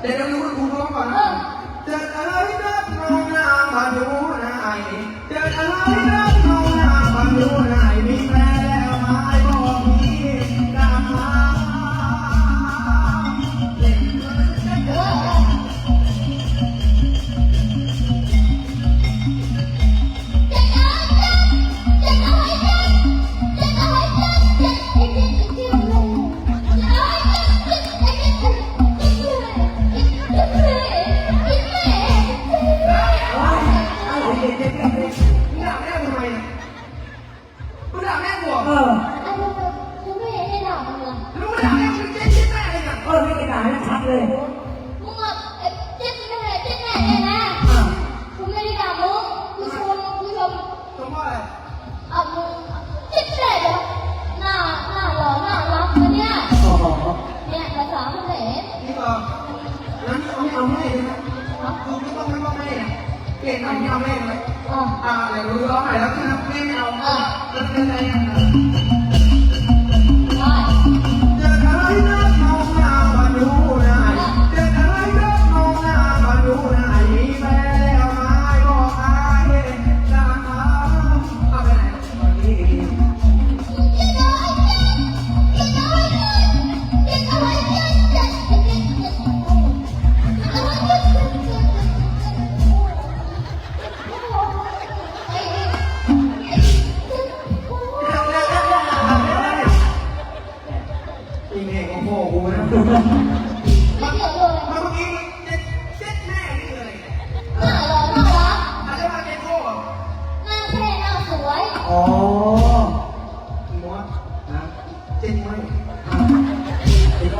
เดี๋ยวเราดูคุณครูร้องก่อนนะจะเอ้ยนักน้องนามาดูนาย เลยมึงอะไอ้เจ๊แม่เจ๊แม่เนี่ยนะอะกูไม่ได้ด่ามึงกูชมกูชมตรงว่าอะไรเอามึงเจ๊แม่เหรอหน้าหน้าหล่อหน้ารักนะเนี่ยโอ้โหเนี่ยภาษาเขมรนี่ก็งั้นเอาไม่เอาแม่เลยนะกูไม่ต้องไม่ต้องแม่เนี่ยเปลี่ยนหน่อยไม่เอาแม่เลยอ๋ออ่าไหนรู้ร้องใหม่แล้วคือแม่ไม่เอาเออแล้วเป็นไง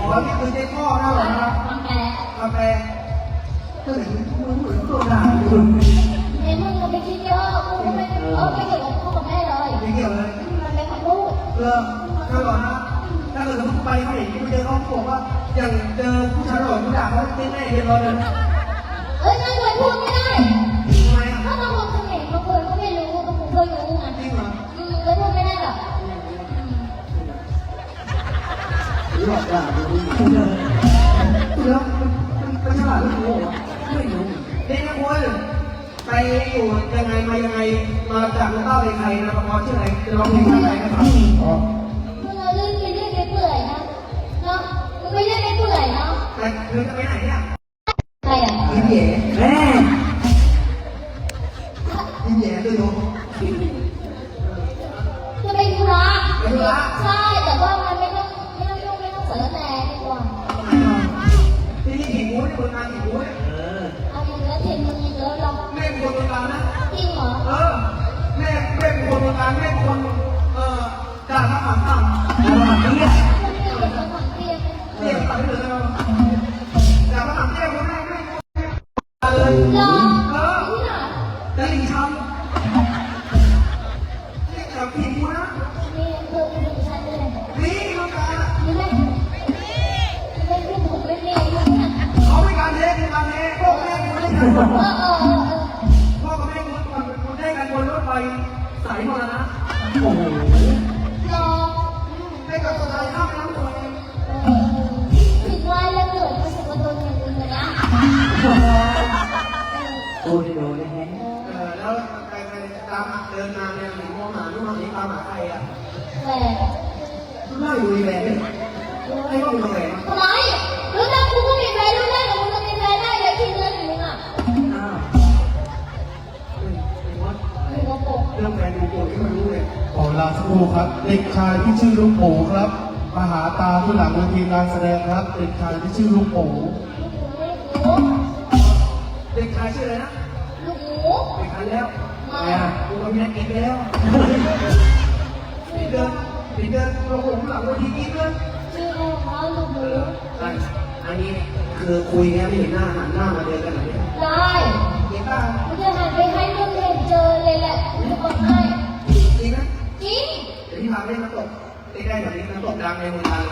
ไอ้อ๋อนี่คือเจ็ดพ่อนะเหรอครับทำแปลกาแฟก็เหมือนเหมือนตัวด่าอยู่เห็นมึงก็ไปคิดเยอะกูก็ไม่เออไม่เกี่ยวกับพ่อกับแม่เลยไม่เกี่ยวเลยมันเป็นคำพูดเลิกถ้าก่อนนะถ้าเกิดมึงไปเขาเห็นกูเจอเขาบอกว่าอย่างเจอผู้ชายหล่อผู้ด่าเขาเจ๊แม่เรียบร้อเลยเอ้ยนั่นเลยพูดไม่ได้ หลอกด่าดูแล้วมันมันเป็นฉลาดหรือโง่วะไม่รู้นี่นะคุณไปอยู่ยังไงมายังไงมาจากลูกเต้าเป็นใครนะพอบชื่ออะไรจะร้องเพลงอะไรนะครับอ๋อมึงเอาเรื่องไปเรื่องไปเปื่อยนะเนาะมึงไปเรื่องไปเปื่อยเนาะแต่เธอจะไปไหนเนี่ยใครอะยิ้มแย่แม่ ถไฟสายมรณะโอ้โหรอได้กับสายข้ามน้ำตัวเองเออถึงวันแล้วเกิดมาสุกตนอย่างอื่นนะโดนโดนนะฮะเออแล้วไปไปตามเดินมาเนี่ยหนูมองหาลูกน้องนี้ตามหาใครอะแหวนไล่ดูอีแบนเนี่ยไอ้ก็มีแหวนทำไม ครู่ครับ เด็กชายที่ชื่อลูกหมูครับมาหาตาที่หลังเวทีการแสดงครับ เด็กชายที่ชื่อลูกหมูลูกหมูเด็กชายชื่ออะไรนะลูกหมูเด็กชายแล้วไงอะกูกับเมียกินไปแล้วปีเดินปีเดินเราผมหลังวันที่กินเลยชื่ออะไรคะลูกหมูอันนี้คือคุยแค่ไม่เห็นหน้าหันหน้ามาเดินกันแบบนี้ได้เห็นป่ะกูจะหันไปให้มึงเห็นเจอเลยแหละ พี่พาไปเล่นน้ำตกใกล้ๆแบบนี้น้ำตกดังในเมืองไทย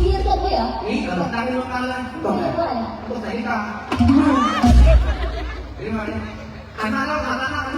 พี่จะตบไปเหรอนี่น้ำตกดังในเมืองไทยเลยตบไปด้วยอะน้ำตกใส่นิกาเดี๋ยวมาเนี่ยหันหน้าแล้วหันหน้าหน้าหันห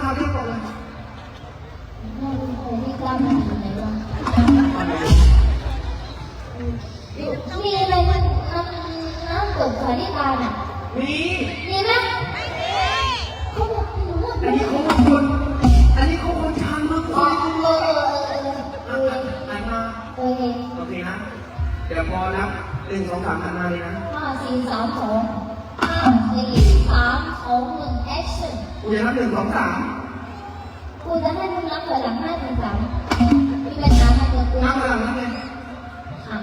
น้าเรียบร้อยเลย หนึ่งสองสามหันมาเลยนะห้าสี่สามสองห้าสี่สามสองหนึ่งแอคชั่นกูจะนับหนึ่งสองสามกูจะให้มึงนับถอหลังห้าถึงสามมีเปัญหาอะไรกูน้บหลังนั่นเลยค่ะ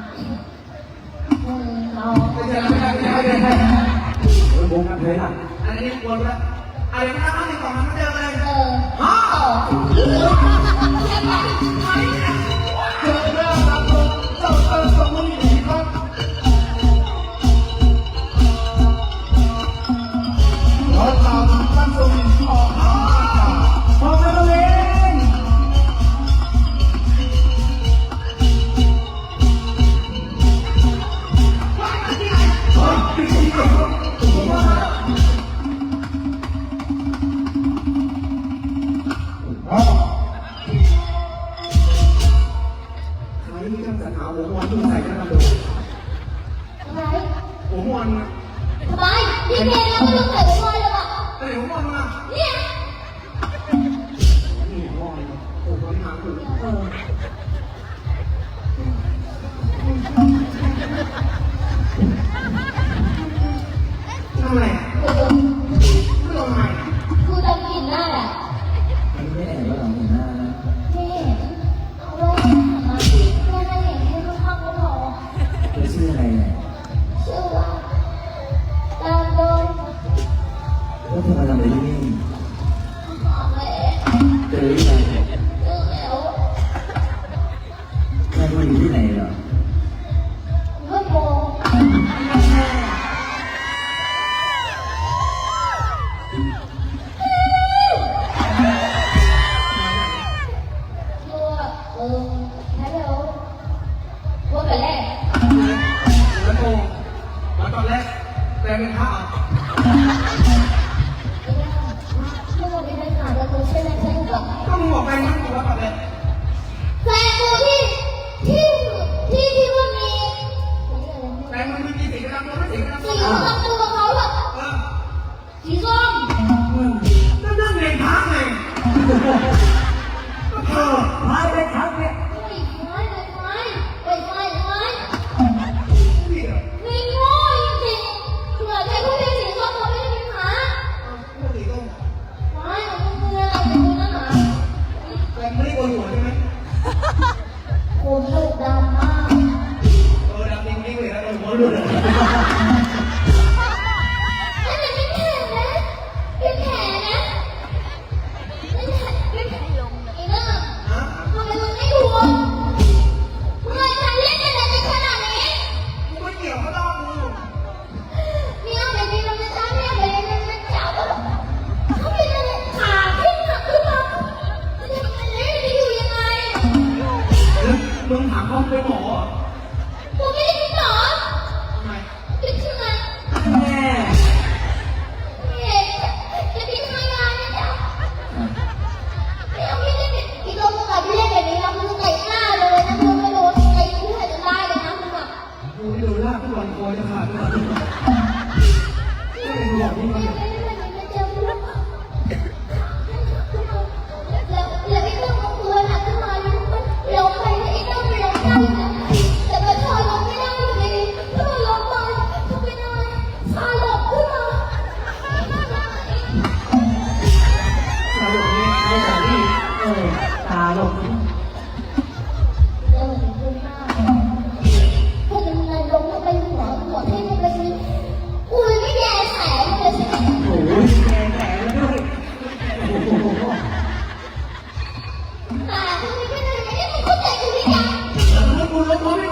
หนึ่งสองไม่ใช่ไม่ใช่ม่ใช่ไม่ใช่เออวงกันเลยนะอันนี้ควรละอะไรนะห้าสิบสองมันเดิมเลยเออฮะ ทำไมอะพูดทอะกูกินน้าไม่เนว่เราเห็นหน้านี่เอาไว้มาสิแม่นแค่ชื่ออะไรเนี่ยชื่อว่อะไรแล้วที่ไหน คุณ